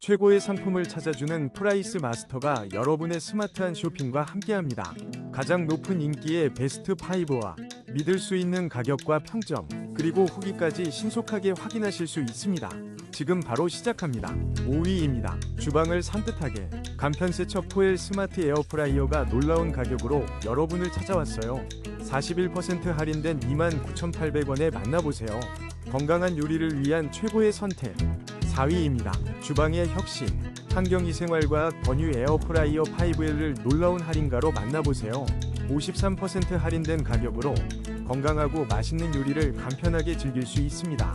최고의 상품을 찾아주는 프라이스 마스터가 여러분의 스마트한 쇼핑과 함께합니다. 가장 높은 인기의 베스트 5와 믿을 수 있는 가격과 평점, 그리고 후기까지 신속하게 확인하실 수 있습니다. 지금 바로 시작합니다. 5위입니다. 주방을 산뜻하게 간편 세척 포엘 스마트 에어프라이어가 놀라운 가격으로 여러분을 찾아왔어요. 41% 할인된 29,800원에 만나보세요. 건강한 요리를 위한 최고의 선택. 4위입니다. 주방의 혁신. 환경위생활과학 번유 에어프라이어 5L을 놀라운 할인가로 만나보세요. 53% 할인된 가격으로 건강하고 맛있는 요리를 간편하게 즐길 수 있습니다.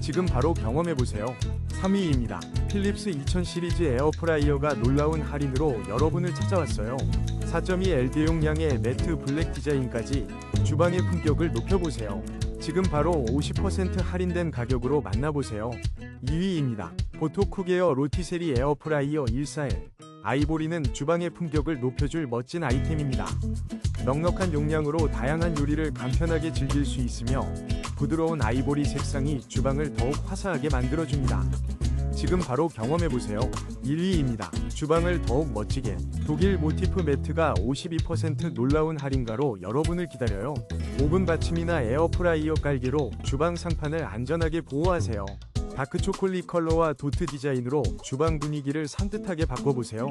지금 바로 경험해보세요. 3위입니다. 필립스 2000 시리즈 에어프라이어가 놀라운 할인으로 여러분을 찾아왔어요. 4.2 LD용량의 매트 블랙 디자인까지 주방의 품격을 높여보세요. 지금 바로 50% 할인된 가격으로 만나보세요. 2위입니다. 보토쿠게어 로티세리 에어프라이어 141 아이보리는 주방의 품격을 높여줄 멋진 아이템입니다. 넉넉한 용량으로 다양한 요리를 간편하게 즐길 수 있으며 부드러운 아이보리 색상이 주방을 더욱 화사하게 만들어줍니다. 지금 바로 경험해보세요. 1위입니다. 주방을 더욱 멋지게 독일 모티프 매트가 52% 놀라운 할인가로 여러분을 기다려요. 오븐 받침이나 에어프라이어 깔개로 주방 상판을 안전하게 보호하세요. 다크 초콜릿 컬러와 도트 디자인으로 주방 분위기를 산뜻하게 바꿔보세요.